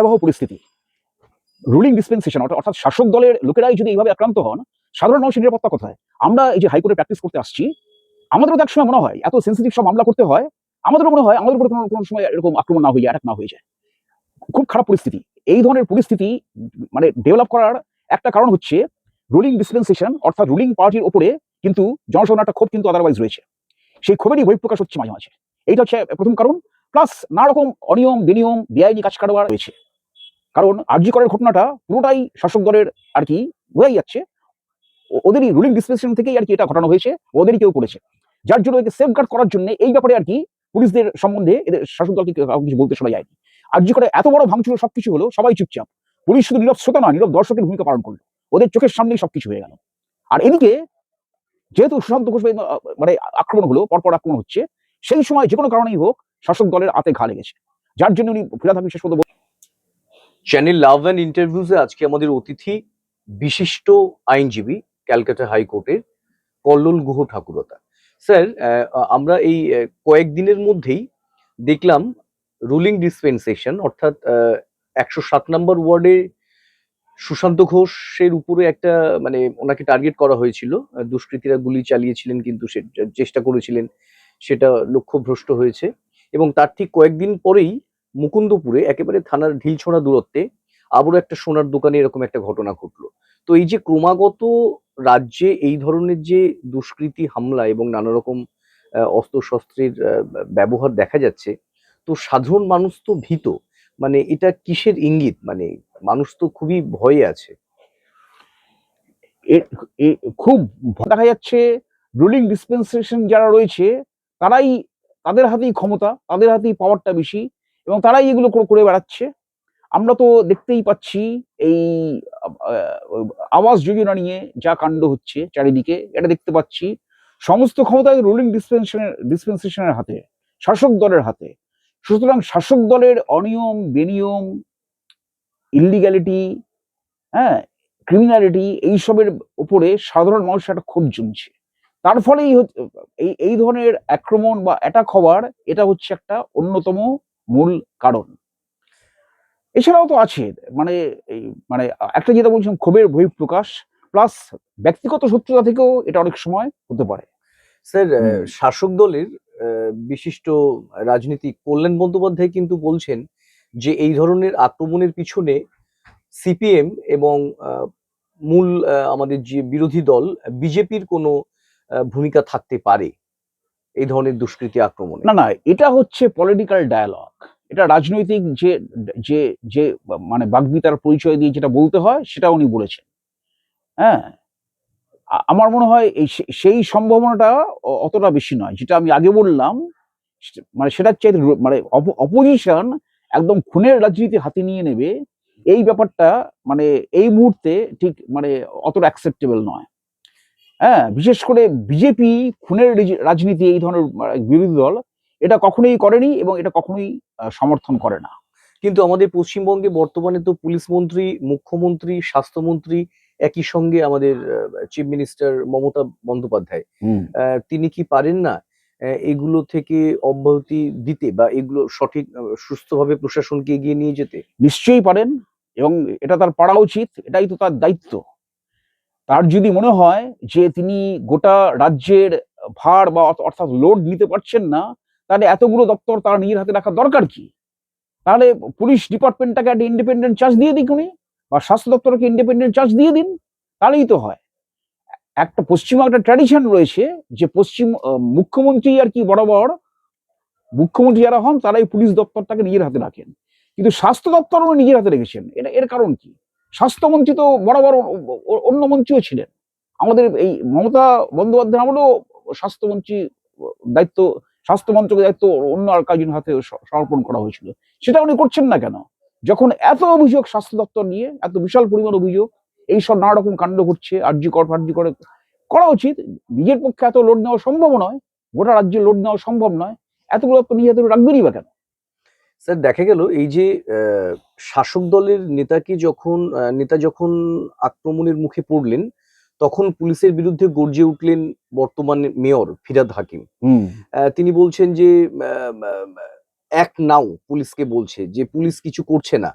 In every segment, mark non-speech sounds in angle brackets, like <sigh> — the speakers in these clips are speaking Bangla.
ভয়াবহ পরিস্থিতি। রুলিং ডিসপেন্সেশন অর্থাৎ শাসক দলের লোকেরাই যদি এইভাবে আক্রান্ত হন, সাধারণ মানুষের নিরাপত্তা কোথায়? আমরা এই যে হাইকোর্টে প্র্যাকটিস করতে আসছি, আমাদেরও তো একসময় মনে হয়, এত সেন্সিটিভ সব মামলা করতে হয়, আমাদেরও মনে হয় আমাদের উপরে কোনো কোনো সময় এরকম আক্রমণ না হয়ে যায় অ্যাটাক না হয়ে যায়। খুব খারাপ পরিস্থিতি। এই ধরনের পরিস্থিতি মানে ডেভেলপ করার একটা কারণ হচ্ছে রুলিং ডিসপেন্সেশন অর্থাৎ রুলিং পার্টির উপরে কিন্তু জনসাধারণ একটা ক্ষোভ কিন্তু আদারওয়াইজ রয়েছে। সেই ক্ষোভেরই বহিঃপ্রকাশ হচ্ছে মাঝে মাঝে। এইটা হচ্ছে প্রথম কারণ প্লাস নানা রকম অনিয়ম, বেনিয়ম, বেআইনি কাজ কারবার রয়েছে। কারণ আরজি করার ঘটনাটা পুরোটাই শাসক দলের আর কি বোঝাই যাচ্ছে। ওদেরই রুলিং ডিসপেন্সেশন থেকেই আর কি এটা ঘটানো হয়েছে, ওদেরই কেউ করেছে। যার জন্য একে সেফগার্ড করার জন্য এই ব্যাপারে আর কি পুলিশদের সম্বন্ধে এদের শাসক দলকে কিছু বলতে শোনা যায়নি। আরজি করে এত বড় ভাঙচুর সবকিছু হলো, সবাই চুপচাপ। পুলিশ শুধু নীরব শ্রোতা নয়, নীরব দর্শকের ভূমিকা পালন করল। ওদের চোখের সামনেই সবকিছু হয়ে গেল। আর এদিকে যেহেতু সুশান্ত ঘোষ মানে আক্রমণ হলো, পরপর আক্রমণ হচ্ছে, সেই সময় যে কোনো কারণেই হোক শাসক দলের আতে ঘা লেগেছে। যার জন্য উনি ফিরাদ হাকিম শেষ চ্যানেল লাভ অ্যান্ড ইন্টারভিউসে আজকে আমাদের অতিথি বিশিষ্ট আইনজীবী, ক্যালকাটা হাইকোর্টের কল্লোল গুহ ঠাকুরতা। স্যার আমরা এই কয়েকদিনের মধ্যেই দেখলাম রুলিং ডিসপেন্সেশন অর্থাৎ একশো সাত নম্বর ওয়ার্ডে সুশান্ত ঘোষের উপরে একটা মানে ওনাকে টার্গেট করা হয়েছিল। দুষ্কৃতীরা গুলি চালিয়েছিলেন কিন্তু সে, চেষ্টা করেছিলেন, সেটা লক্ষ্যভ্রষ্ট হয়েছে। এবং তার ঠিক কয়েকদিন পরেই মুকুন্দপুরে একেবারে থানার ঢিলছোড়া দূরত্বে আবারও একটা সোনার দোকানে এরকম একটা ঘটনা ঘটলো। তো এই যে ক্রমাগত রাজ্যে এই ধরনের যে দুষ্কৃতী হামলা এবং নানা রকম অস্ত্রশস্ত্রের ব্যবহার দেখা যাচ্ছে, তো সাধারণ মানুষ তো ভীত। মানে এটা কিসের ইঙ্গিত? মানে মানুষ তো খুবই ভয়ে আছে। খুব দেখা যাচ্ছে রুলিং ডিসপেন্সেশন যারা রয়েছে, তারাই তাদের হাতেই ক্ষমতা, তাদের হাতেই পাওয়ারটা বেশি। এবং তারাই এগুলো করে- বেড়াচ্ছে। আমরা তো দেখতেই পাচ্ছি এই আবাস যোজনা নিয়ে যা কাণ্ড হচ্ছে চারিদিকে, এটা দেখতে পাচ্ছি সমস্ত ক্ষমতা রুলিং ডিসপেন্সেশনের ডিসপেন্সেশনের হাতে, শাসক দলের হাতে। সুতরাং শাসক দলের অনিয়ম, বেনিয়ম ইলিগ্যালিটি হ্যাঁ ক্রিমিনালিটি এইসবের উপরে সাধারণ মানুষ একটা ক্ষোভ জমছে। তার ফলেই এই এই ধরনের আক্রমণ বা অ্যাটাক হওয়ার এটা হচ্ছে একটা অন্যতম মূল কারণ। এছাড়াও তো আছে মানে এই মানে একটা যেটা বলছিলাম ক্ষোভের বহিঃপ্রকাশ প্লাস ব্যক্তিগত শত্রুতা থেকেও এটা অনেক সময় হতে পারে। স্যার শাসক দলের বিশিষ্ট রাজনীতিক কল্যাণ বন্দ্যোপাধ্যায় কিন্তু বলছেন যে এই ধরনের আক্রমণের পিছনে সিপিএম এবং মূল আমাদের যে বিরোধী দল বিজেপির কোনো ভূমিকা থাকতে পারে। এই ধরনের দুষ্কৃতী আক্রমণ? না না, এটা হচ্ছে পলিটিক্যাল ডায়ালগ এটা রাজনৈতিক যে যে যে মানে বাগ্মিতার পরিচয় দিয়ে যেটা বলতে হয়, সেটা উনি বলেছেন। হ্যাঁ? আমার মনে হয় এই সেই সম্ভাবনাটা অতটা বেশি নয়। যেটা আমি আগে বললাম মানে সেটার চাইতে রো- মানে অপোজিশন একদম খুনের রাজনীতি হাতে নিয়ে নেবে, এই ব্যাপারটা মানে এই মুহূর্তে ঠিক মানে অতটা অ্যাকসেপ্টেবল নয়। হ্যাঁ বিশেষ করে বিজেপি খুনের রাজনীতি এই ধরনের বিরোধী দল এটা কখনোই করেনি এবং এটা কখনোই সমর্থন করে না। কিন্তু আমাদের পশ্চিমবঙ্গে বর্তমানে তো পুলিশ মন্ত্রী মুখ্যমন্ত্রী স্বাস্থ্যমন্ত্রী একই সঙ্গে আমাদের চিফ মিনিস্টার মমতা বন্দ্যোপাধ্যায়। আহ, তিনি কি পারেন না এগুলো থেকে অব্যাহতি দিতে বা এগুলো সঠিক সুস্থভাবে প্রশাসনকে এগিয়ে নিয়ে যেতে? নিশ্চয়ই পারেন এবং এটা তার পারা উচিত এটাই তো তার দায়িত্ব। তার যদি মনে হয় যে তিনি গোটা রাজ্যের ভার বা অর্থাৎ লোড নিতে পারছেন না, তাহলে এতগুলো দপ্তর তার নিজের হাতে রাখার দরকার কি? তাহলে পুলিশ ডিপার্টমেন্টটাকে একটা ইন্ডিপেন্ডেন্ট চার্জ দিয়ে দিক উনি, বা স্বাস্থ্য দপ্তরকে ইন্ডিপেন্ডেন্ট চার্জ দিয়ে দিন, তাহলেই তো হয়। একটা পশ্চিমবঙ্গ একটা ট্র্যাডিশন রয়েছে যে পশ্চিম মুখ্যমন্ত্রী আর কি বরাবর, মুখ্যমন্ত্রী যারা হন তারাই পুলিশ দপ্তরটাকে নিজের হাতে রাখেন। কিন্তু স্বাস্থ্য দপ্তর উনি নিজের হাতে রেখেছেন। এটা এর কারণ কি? স্বাস্থ্যমন্ত্রী তো অ- অ- অন্য মন্ত্রীও ছিলেন। আমাদের এই মমতা বন্দ্যোপাধ্যায় আমলেও স্বাস্থ্যমন্ত্রী দায়িত্ব স্বাস্থ্য মন্ত্রকের দায়িত্ব অন্য আর কাজের হাতে সমর্পণ করা হয়েছিল। সেটা উনি করছেন না কেন? যখন এত অভিযোগ স্বাস্থ্য দপ্তর নিয়ে, এত বিশাল পরিমাণ অভিযোগ, এই সব নানা রকম কাণ্ড ঘটছে, আর্জি কর ফার্জি করে করা উচিত। নিজের পক্ষে এত লোড নেওয়া সম্ভব নয়, গোটা রাজ্যে লোড নেওয়া সম্ভব নয়। এতগুলো নিজে রাখবেনই বা কেন? স্যার দেখা গেল এই যে শাসক দলের নেতাকে যখন নেতা যখন আক্রমণের মুখে পড়লেন তখন পুলিশের বিরুদ্ধে গর্জে উঠলেন বর্তমান মেয়র ফিরাদ হাকিম। তিনি বলছেন যে এক নাও পুলিশকে বলছে যে পুলিশ কিছু করছে না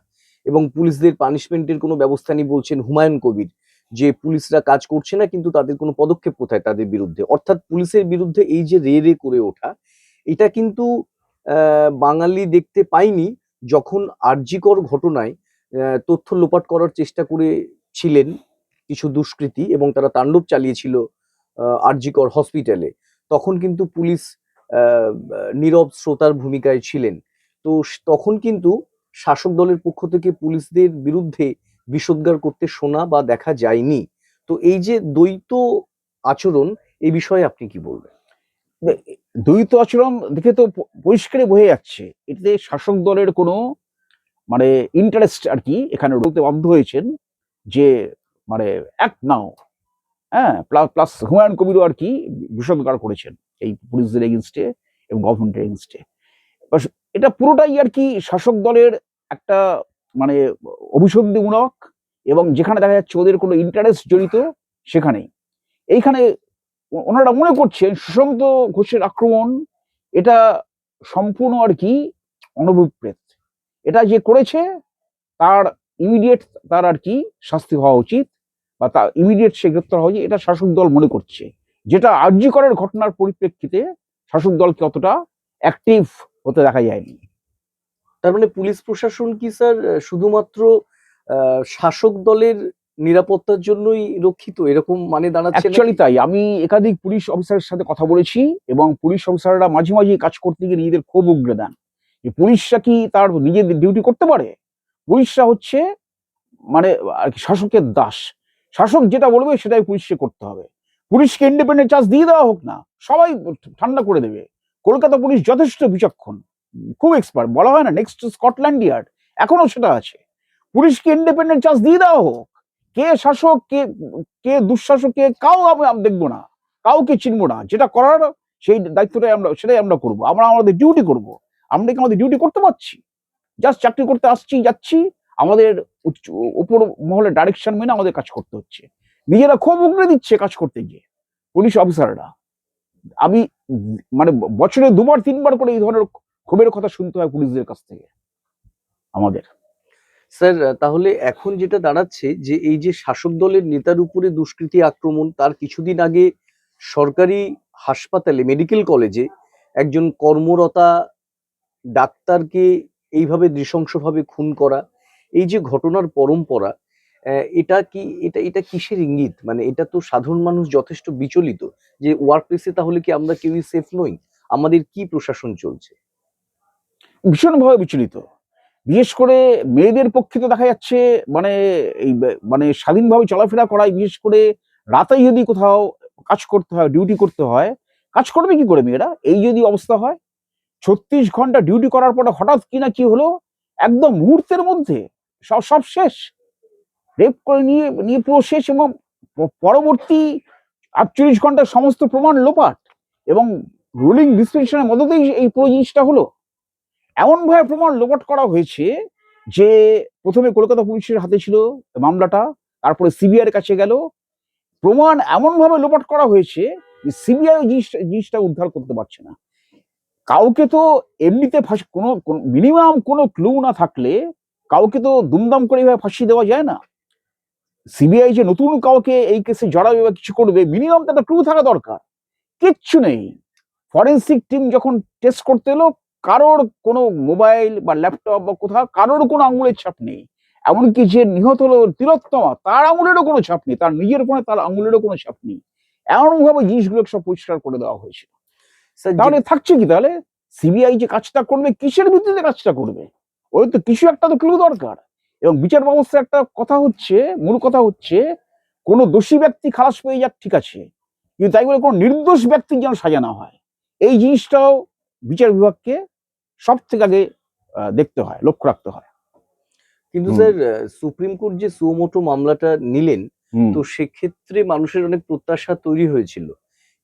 এবং পুলিশদের পানিশমেন্টের কোনো ব্যবস্থা নেই বলছেন হুমায়ুন কবির যে পুলিশরা কাজ করছে না কিন্তু তাদের কোনো পদক্ষেপ কোথায় তাদের বিরুদ্ধে? অর্থাৎ পুলিশের বিরুদ্ধে এই যে রে রে করে ওঠা এটা কিন্তু বাঙালি দেখতে পাইনি যখন আরজিকর ঘটনায় তথ্য লোপাট করার চেষ্টা করেছিলেন কিছু দুষ্কৃতী এবং তারা তাণ্ডব চালিয়েছিল আরজিকর হসপিটালে। তখন কিন্তু পুলিশ নীরব শ্রোতার ভূমিকায় ছিলেন। তো তখন কিন্তু শাসক দলের পক্ষ থেকে পুলিশদের বিরুদ্ধে বিষোদ্গার করতে শোনা বা দেখা যায়নি। তো এই যে দ্বৈত আচরণ, এ বিষয়ে আপনি কি বলবেন? দ্বৈত আচরণ দেখে তো পরিষ্কারই বোঝা যাচ্ছে। এতে শাসক দলের কোনো মানে ইন্টারেস্ট আর কি এখানে বলতে বাধ্য হয়েছেন যে মানে এক নাও। হ্যাঁ প্লাস প্লাস হুমায়ুন কবিরও আর কি বিষোদ্গার করেছেন এই পুলিশদের এগেনস্টে এবং গভর্নমেন্টের এগেনস্টে এটা পুরোটাই আর কি শাসক দলের একটা মানে অভিসন্ধিমূলক এবং যেখানে দেখা যাচ্ছে ওদের কোনো ইন্টারেস্ট জড়িত সেখানেই। এইখানে ওনারা মনে করছেন সুশান্ত ঘোষের আক্রমণ, এটা সম্পূর্ণ আর কি অনভিপ্রেত। এটা যে করেছে, তার ইমিডিয়েট তার আর কি শাস্তি হওয়া উচিত, বা তার ইমিডিয়েট সে গ্রেপ্তার হওয়া উচিত, এটা শাসক দল মনে করছে। যেটা আর্যিকরের ঘটনার পরিপ্রেক্ষিতে শাসক দলকে অতটা অ্যাক্টিভ হতে দেখা যায়নি। তার মানে পুলিশ প্রশাসন কি, স্যার, শুধুমাত্র শাসক দলের নিরাপত্তার জন্যই রক্ষিত এরকম মানে দাঁড়াচ্ছে অ্যাকচুয়ালি তাই। আমি একাধিক পুলিশ অফিসারের সাথে কথা বলেছি এবং পুলিশ অফিসাররা মাঝে মাঝে কাজ করতে গিয়ে নিজেদের ক্ষোভ উগড়ে দেন। যে পুলিশরা কি তার নিজেদের ডিউটি করতে পারে? পুলিশরা হচ্ছে মানে আর কি শাসকের দাস। শাসক যেটা বলবে সেটাই পুলিশকে করতে হবে। পুলিশকে ইন্ডিপেন্ডেন্ট চার্জ দিয়ে দেওয়া হোক না সবাই ঠান্ডা করে দেবে। কলকাতা পুলিশ যথেষ্ট বিচক্ষণ খুব এক্সপার্ট বলা হয় না নেক্সট স্কটল্যান্ড ইয়ার্ড এখনও সেটা আছে। পুলিশকে ইন্ডিপেন্ডেন্ট চার্জ দিয়ে দেওয়া হোক কে শাসক, কে কে দুঃশাসক, কে কাউ আমি দেখব না। কাউকে চিনবো না। যেটা করার সেই দায়িত্বটাই আমরা, সেটাই আমরা করব। আমরা আমাদের ডিউটি করব। আমরা কি আমাদের ডিউটি করতে পারছি? জাস্ট চাকরি করতে আসছি, যাচ্ছি। আমাদের উপর মহলে ডাইরেকশন মেনে আমাদের কাজ করতে হচ্ছে। নিজেরা ক্ষোভ উগড়ে দিচ্ছে কাজ করতে গিয়ে। পুলিশ অফিসাররা আমি মানে বছরে দুবার, তিনবার করে এই ধরনের ক্ষোভের কথা শুনতে হয় পুলিশদের কাছ থেকে। আমাদের। স্যার, তাহলে এখন যেটা দাঁড়াচ্ছে যে এই যে শাসক দলের নেতার উপরে দুষ্কৃতী আক্রমণ, তার কিছুদিন আগে সরকারি হাসপাতালে, মেডিকেল কলেজে একজন কর্মরতা ডাক্তারকে এইভাবে নৃশংসভাবে খুন করা, এই যে ঘটনার পরম্পরা এটা কি, এটা এটা কিসের ইঙ্গিত? মানে এটা তো সাধারণ মানুষ যথেষ্ট বিচলিত যে ওয়ার্ক প্লেসে তাহলে কি আমরা কেউই সেফ নই? আমাদের কি প্রশাসন চলছে? ভীষণভাবে বিচলিত। বিশেষ করে মেয়েদের পক্ষে তো দেখা যাচ্ছে মানে এই মানে স্বাধীনভাবে চলাফেরা করায়, বিশেষ করে রাতে যদি কোথাও কাজ করতে হয় ডিউটি করতে হয়, কাজ করবে কি করে মেয়েরা? এই যদি অবস্থা হয়, ছত্রিশ ঘণ্টা ডিউটি করার পরে হঠাৎ কি না কি হলো? একদম মুহূর্তের মধ্যে, সব সব শেষ। রেপ করে নিয়ে নিয়ে পুরো শেষ এবং পরবর্তী আটচল্লিশ ঘণ্টার সমস্ত প্রমাণ লোপাট এবং রুলিং ডিসপেনশনের মধ্যেই এই পুরো জিনিসটা হলো। এমনভাবে প্রমাণ লোপাট করা হয়েছে যে প্রথমে কলকাতা পুলিশের হাতে ছিল মামলাটা, তারপরে সিবিআই এর কাছে গেল। প্রমাণ এমনভাবে লোপাট করা হয়েছে যে সিবিআই জিনিসটা জিনিসটা উদ্ধার করতে পারছে না। কাউকে তো এমনিতে ফাঁসি, কোনো মিনিমাম কোনো ক্লু না থাকলে কাউকে তো দুমদাম করে এভাবে ফাঁসি দেওয়া যায় না। সিবিআই যে নতুন কাউকে এই কেসে জড়াবে বা কিছু করবে মিনিমাম তো একটা ক্লু থাকা দরকার। কিচ্ছু নেই। ফরেন্সিক টিম যখন টেস্ট করতে এলো কারোর কোনো মোবাইল বা ল্যাপটপ বা কোথাও কারোর কোনো আঙুলের ছাপ নেই। এমনকি যে নিহত হলো তিলোত্তমা তার আঙুলেরও কোনো ছাপ নেই তার নিজের ফোনে তার আঙুলেরও কোনো ছাপ নেই। এমনভাবে জিনিসগুলো সব পরিষ্কার করে দেওয়া হয়েছে তাহলে থাকছে কি তাহলে? সিবিআই যে কাজটা করবে কিসের ভিত্তিতে কাজটা করবে? ওই তো কিছু একটা তো ক্লু দরকার। এবং বিচার ব্যবস্থা একটা কথা হচ্ছে মূল কথা হচ্ছে কোনো দোষী ব্যক্তি খালাস পেয়ে যাক ঠিক আছে। কিন্তু তাই বলে কোনো নির্দোষ ব্যক্তি যেন সাজা না হয়। এই জিনিসটাও বিচার বিভাগকে সব থেকে আগে দেখতে হয় লক্ষ্য রাখতে হয়। কিন্তু স্যার সুপ্রিম কোর্ট যে সুমোটো মামলাটা নিলেন তো সেক্ষেত্রে মানুষের অনেক প্রত্যাশা তৈরি হয়েছিল।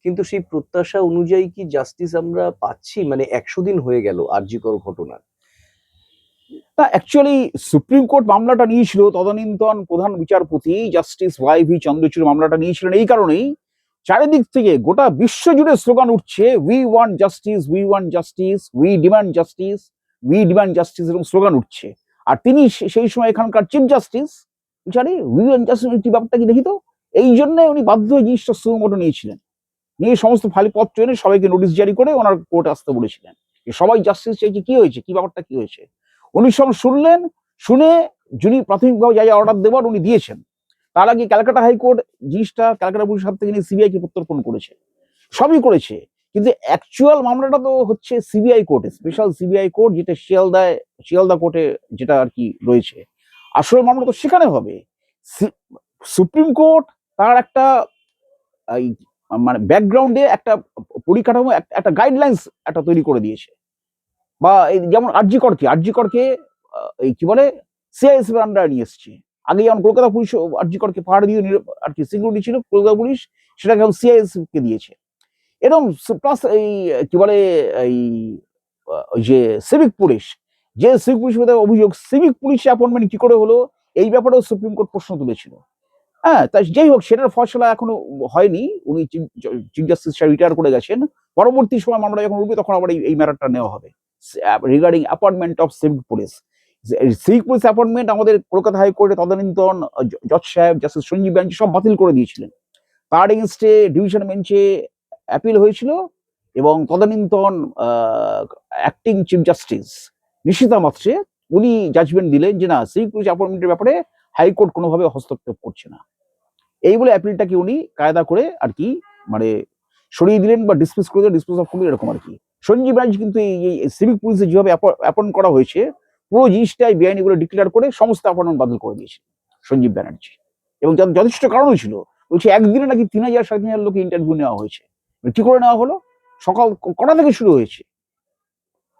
কিন্তু সেই প্রত্যাশা অনুযায়ী কি জাস্টিস আমরা পাচ্ছি? মানে একশো দিন হয়ে গেল আরজিকর ঘটনা না অ্যাকচুয়ালি সুপ্রিম কোর্ট মামলাটা নিয়েছিল তদানীন্তন প্রধান বিচারপতি জাস্টিস ওয়াই ভি চন্দ্রচূড় মামলাটা নিয়েছিলেন এই কারণেই। চারিদিক থেকে গোটা বিশ্ব জুড়ে স্লোগান উঠছে we want justice we want justice we demand justice we demand justice এরকম স্লোগান উঠছে। আর তিনি সেই সময় এখানকার চিফ জাস্টিস বিচারে উইল জাস্টিস ব্যাপারটা কি দেখি তো? এই জন্য উনি বাধ্য হয়ে জিনিসটা সুমোটো নিয়েছিলেন। নিয়ে সমস্ত ফাইল পত্র এনে সবাইকে নোটিশ জারি করে ওনার কোর্টে আসতে বলেছিলেন। যে সবাই জাস্টিস চাইছে, কি হয়েছে? কি ব্যাপারটা কি হয়েছে? উনি সব শুনলেন, শুনে যিনি প্রাথমিকভাবে যা যা অর্ডার দেওয়ার উনি দিয়েছেন। তার আগে ক্যালকাটা হাইকোর্ট জিনিসটা ক্যালকাটা পুলিশের হাত থেকে নিয়ে সিবিআই কে প্রত্যর্পণ করেছে। সবই করেছে। কিন্তু অ্যাকচুয়াল মামলাটা তো হচ্ছে সিবিআই কোর্টে স্পেশাল সিবিআই কোর্ট যেটা শিয়ালদায় শিয়ালদা কোর্টে যেটা আর কি রয়েছে। আসল মামলা তো সেখানে হবে। সুপ্রিম কোর্ট তার একটা মানে ব্যাকগ্রাউন্ডে একটা পরিকাঠামো একটা গাইডলাইন্স একটা তৈরি করে দিয়েছে। বা যেমন আরজি করকে আরজি করকে এই কি বলে সিআইএসএফ আন্ডার নিয়ে এসছে। আগে যেমন কলকাতা পুলিশ আরজি করকে পাহাড় দিয়ে আর কি সিকিউরিটি ছিল, কলকাতা পুলিশ সেটাকে এখন সিআইএসএফ কে দিয়েছে। এরকম প্লাস এই, কি বলে, এই যে সিভিক পুলিশ যে সিভিক পুলিশ অভিযোগ সিভিক পুলিশ অ্যাপয়েন্টমেন্ট কি করে হলো, এই ব্যাপারেও সুপ্রিম কোর্ট প্রশ্ন তুলেছিল। হ্যাঁ তাই যাই হোক, সেটার ফসলা এখনও হয়নি, উনি চিফ জাস্টিস রিটায়ার করে গেছেন, পরবর্তী সময় মামলা যখন উঠবে, তখন আবার এই ম্যাটারটা নেওয়া হবে। Regarding appointment of civic police civic police appointment আমাদের কলকাতা হাইকোর্টে তদানীন্তন জজ সাহেব জাস্টিস সঞ্জীব ব্যাঞ্চ সব বাতিল করে দিয়েছিলেন। তার এগেনস্টে ডিভিশন বেঞ্চে অ্যাপিল হয়েছিল এবং তদানীন্তন acting chief justice Nishita Mhatre উনি জাজমেন্ট দিলেন যে না সিভিক পুলিশ অ্যাপয়েন্টমেন্টের ব্যাপারে হাইকোর্ট কোনোভাবে হস্তক্ষেপ করছে না। এই বলে অ্যাপিলটাকে উনি কায়দা করে আর কি মানে সরিয়ে দিলেন বা ডিসমিস করে দিলেন ডিসমিস অফ করলেন এরকম আর কি। সঞ্জীব ব্যাঞ্চ কিন্তু এই সিভিক পুলিশে যেভাবে অ্যাপয়েন্ট করা হয়েছে পুরো জিনিসটাই বেআইনি বলে ডিক্লেয়ার করে সমস্ত অ্যাপয়েন্টমেন্ট বাতিল করে দিয়েছে সঞ্জীব ব্যানার্জি। এবং যথেষ্ট কারণও ছিল। বলছে, একদিনে নাকি তিন হাজার, সাড়ে তিন হাজার লোকে ইন্টারভিউ নেওয়া হয়েছে। কি করে নেওয়া হলো? সকাল কটা থেকে শুরু হয়েছে?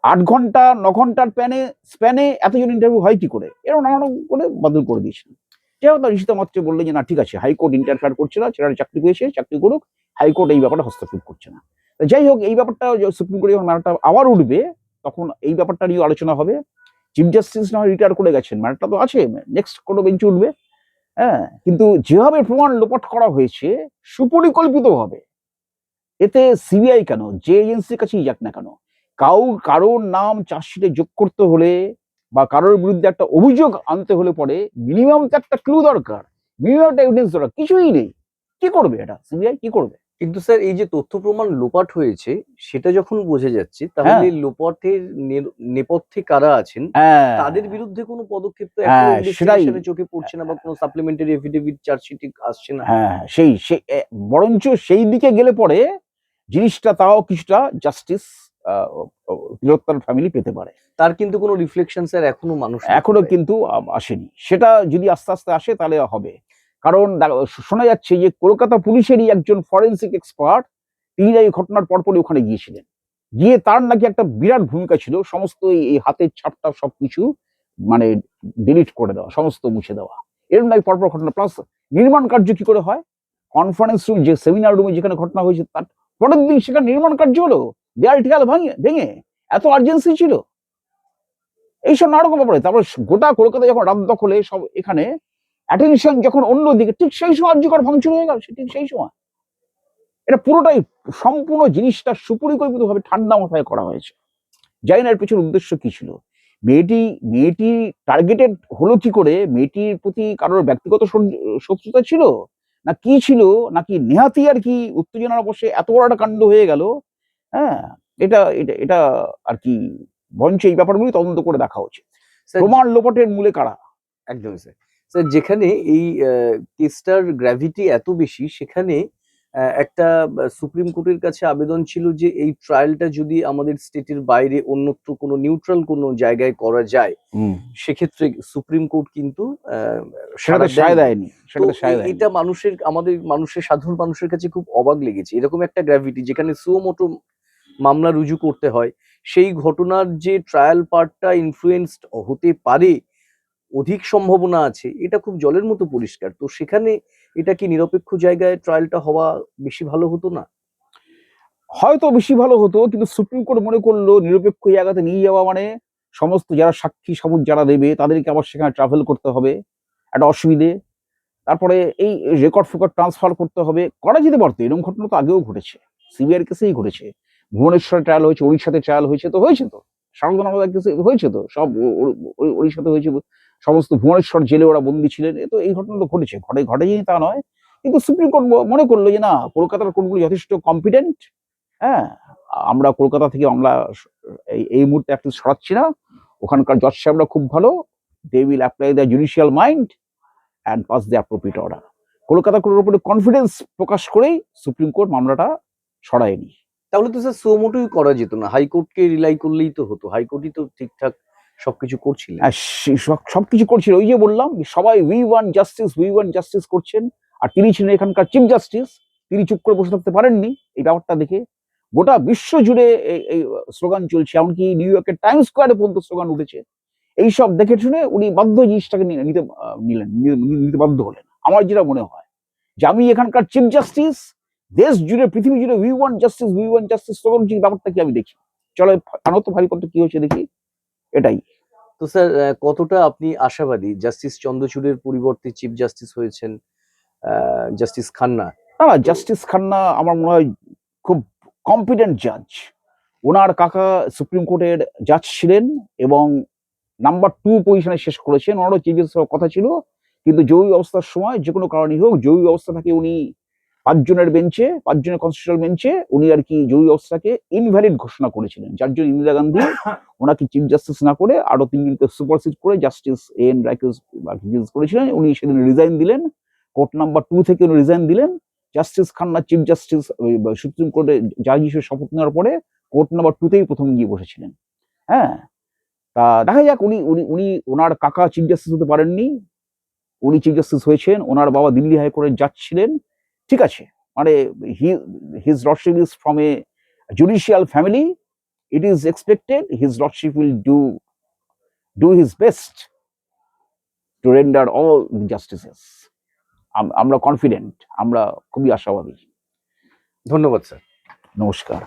আট ঘণ্টা, ন ঘণ্টার প্যানে স্প্যানে এতজন ইন্টারভিউ হয় কি করে? এরকম নানা করে বাতিল করে দিয়েছিলেন যাই হোক, ঋষিতা মাত্রে বললেন যে, না, ঠিক আছে, হাইকোর্ট ইন্টারফেয়ার করছে না ছেলেরা চাকরি পেয়েছে, চাকরি করুক, হাইকোর্ট এই ব্যাপারটা হস্তক্ষেপ করছে না। যাই হোক, এই ব্যাপারটা সুপ্রিম কোর্টে যখন ম্যাটারটা আবার উঠবে, তখন এই ব্যাপারটা নিয়ে আলোচনা হবে। চিফ জাস্টিস না রিটায়ার করে গেছেন ম্যাটারটা তো আছে নেক্সট কোনো বেঞ্চ উঠবে। হ্যাঁ কিন্তু যেভাবে প্রমাণ লোপাট করা হয়েছে, সুপরিকল্পিতভাবে, এতে সিবিআই কেন? যে এজেন্সির কাছেই যাক না কেন? কাউ, কারোর নাম চার্জশিটে যোগ করতে হলে বা কারোর বিরুদ্ধে একটা অভিযোগ আনতে হলে পরে মিনিমাম তো একটা ক্লু দরকার মিনিমাম একটা এভিডেন্স দরকার, কিছুই নেই। কি করবে এটা? সিবিআই কি করবে? কিন্তু স্যার এই যে তথ্য প্রমাণ লোপাট হয়েছে সেটা যখন বোঝা যাচ্ছে তাহলে লোপাটের নে- নেপথ্যে কারা আছেন? হ্যাঁ। তাদের বিরুদ্ধে কোনো পদক্ষেপ তো হ্যাঁ, সেটাই। চোখে পড়ছে না বা কোনো সাপ্লিমেন্টারি এফিডেভিট চার্জশিট আসছে না। হ্যাঁ সেই বরঞ্চ সেই দিকে গেলে পরে জিনিসটা তাও কিছুটা জাস্টিস তিলোত্তর ফ্যামিলি পেতে পারে। তার কিন্তু কোনো রিফ্লেকশন স্যার এখনও মানুষ এখনও কিন্তু আসেনি। সেটা যদি আস্তে আস্তে আসে তাহলে হবে। কারণ শোনা যাচ্ছে যে কলকাতা পুলিশেরই একজন ফরেন্সিক এক্সপার্ট তিনি এই ঘটনার পরপরই ওখানে গিয়েছিলেন। গিয়ে তার নাকি একটা বিরাট ভূমিকা ছিল, সমস্ত এই- হাতের ছাপটা সবকিছু মানে ডিলিট করে দেওয়া, সমস্ত মুছে দেওয়া। এরকম নাকি পরপর ঘটনা প্লাস নির্মাণ কার্য কি করে হয়? কনফারেন্স রুম যে সেমিনার রুমে যেখানে ঘটনা হয়েছে, তার পরের দিন সেখানে নির্মাণ কার্য হলো, দেয়াল টেয়াল ভাঙে, ভেঙে, এত আর্জেন্সি ছিল। এইসব নাটক ব্যাপারে। তারপর গোটা কলকাতা যখন রাত দখলে সব এখানে অ্যাটেনশন যখন অন্যদিকে ঠিক সেই সময় আর্যকর ভাঙচুর হয়ে গেল সে ঠিক সেই সময়। এটা পুরোটাই সম্পূর্ণ জিনিসটা সুপরিকল্পিতভাবে ঠান্ডা মাথায় করা হয়েছে। জানি না এর পেছনে উদ্দেশ্য কি ছিল? মেয়েটি মেয়েটি টার্গেটেড হলো কি করে? মেয়েটির প্রতি কারোর ব্যক্তিগত শত্রুতা ছিল? না কি ছিল? নাকি নেহাতি আর কি উত্তেজনার বসে এত বড় একটা কাণ্ড হয়ে গেল? হ্যাঁ এটা এটা এটা আর কি বঞ্চ এই ব্যাপারগুলি তদন্ত করে দেখা উচিত। প্রমাণ লোপাটের মূলে কারা? একদমই স্যার স্যার যেখানে এই কেসটার গ্র্যাভিটি এত বেশি সেখানে একটা সুপ্রিম কোর্টের কাছে আবেদন ছিল যে এই ট্রায়ালটা যদি আমাদের স্টেটের বাইরে অন্যত্র কোনো নিউট্রাল কোনো জায়গায় করা যায় সেক্ষেত্রে সুপ্রিম কোর্ট কিন্তু এটা মানুষের আমাদের মানুষের সাধারণ মানুষের কাছে খুব অবাক লেগেছে। এরকম একটা গ্র্যাভিটি যেখানে সুমোটো মামলা রুজু করতে হয় সেই ঘটনার যে ট্রায়াল পার্টটা ইনফ্লুয়েন্সড হতে পারে অধিক সম্ভাবনা আছে, এটা খুব জলের মতো পরিষ্কার। তো সেখানে এটা কি নিরপেক্ষ জায়গায় ট্রায়ালটা হওয়া বেশি ভালো হতো না? হয়তো বেশি ভালো হতো, কিন্তু সুপ্রিম কোর্ট মনে করল নিরপেক্ষ জায়গাতে নিয়ে যাওয়া মানে সমস্ত যারা সাক্ষী সাবুত যারা দেবে, তাদেরকে আবার সেখানে ট্রাভেল করতে হবে, একটা অসুবিধে। তারপরে এই রেকর্ড ফেকর্ড ট্রান্সফার করতে হবে, করা যেতে পারতো, এরকম ঘটনা তো আগেও ঘটেছে সিবিআই কেসেই ঘটেছে, ভুবনেশ্বরে ট্রায়াল হয়েছে উড়িষ্যাতে ট্রায়াল হয়েছে তো হয়েছে তো শারদানগর কেসে হয়েছে তো, সব ও- ও- ও- ওর সাথে হয়েছে সমস্ত ভুবনেশ্বর জেলে ওরা বন্দী ছিলেন। এ তো এই ঘটনা তো ঘটেছে। ঘটে ঘটেনি তা নয়। কিন্তু সুপ্রিম কোর্ট মনে করল যে, না, কলকাতার কোর্টগুলো যথেষ্ট কম্পিটেন্ট হ্যাঁ? আমরা কলকাতা থেকে আমরা এই মুহূর্তে একটু সরাচ্ছি না। ওখানকার জজ সাহেবরা খুব ভালো। They will apply the judicial mind and pass the appropriate order Kolkata কোর্টের উপরে কনফিডেন্স প্রকাশ করেই সুপ্রিম কোর্ট মামলাটা সরায়নি। তাহলে তো স্যার সোমোটোই করা যেত না। হাইকোর্টকে রিলাই করলেই তো হতো। হাইকোর্টই তো ঠিকঠাক সবকিছু সব- সবকিছু করছিল। ওই যে বললাম সবাই we want justice we want justice করছেন। আর তিনি ছিলেন এখানকার চিফ জাস্টিস তিনি চুপ করে বসে থাকতে পারেননি। এই ব্যাপারটা দেখে গোটা বিশ্ব জুড়ে এই- স্লোগান চলছে। এমনকি নিউ ইয়র্কের টাইম স্কোয়ারে পর্যন্ত স্লোগান উঠেছে। এইসব দেখে শুনে উনি বাধ্য জিনিসটাকে নিতে নিলেন। নিতে বাধ্য হলেন। আমার যেটা মনে হয় যে আমি এখানকার চিফ জাস্টিস দেশ জুড়ে, পৃথিবী জুড়ে we want justice we want justice slogan ব্যাপারটা কি আমি দেখি। চলো আনত ভারী করতে কি হচ্ছে দেখি। এটাই। তো স্যার কতটা আপনি আশাবাদী? জাস্টিস চন্দ্রচূড়ের পরিবর্তে চিফ জাস্টিস হয়েছেন জাস্টিস খান্না। না জাস্টিস খান্না আমার মনে হয় খুব কম্পিটেন্ট জাজ ওনার কাকা সুপ্রিম কোর্টের জাজ ছিলেন এবং নাম্বার টু পজিশনে শেষ করেছেন। ওনারও চিফ জাস্টিস কথা ছিল। কিন্তু জরুরি অবস্থার সময়, যে কোনো কারণেই হোক, জরুরি অবস্থা থাকে উনি পাঁচজনের বেঞ্চে পাঁচজনের কনস্টিটিউশনাল বেঞ্চে উনি আর কি জরুরি অবস্থাকে ইনভ্যালিড ঘোষণা করেছিলেন। যার জন্য ইন্দিরা গান্ধী <coughs> ওনাকে চিফ জাস্টিস না করে আরও তিনজনকে সুপারসিড করে জাস্টিস এ এন রাইকেস করেছিলেন। উনি সেদিন রিজাইন দিলেন। কোর্ট নাম্বার টু থেকে উনি রিজাইন দিলেন। Justice Khanna chief justice supreme কোর্টে জাজ হিসেবে শপথ নেওয়ার পরে কোর্ট নাম্বার টুতেই প্রথম গিয়ে বসেছিলেন। হ্যাঁ? তা দেখা যাক উনি উনি উনি ওনার কাকা চিফ জাস্টিস হতে পারেননি। উনি চিফ জাস্টিস হয়েছেন। ওনার বাবা দিল্লি হাইকোর্টের জাজ ছিলেন। ঠিক আছে মানে he his lordship is from a judicial family it is expected his lordship will do do his best to render all justices আমরা কনফিডেন্ট আমরা খুবই আশাবাদী। ধন্যবাদ স্যার নমস্কার।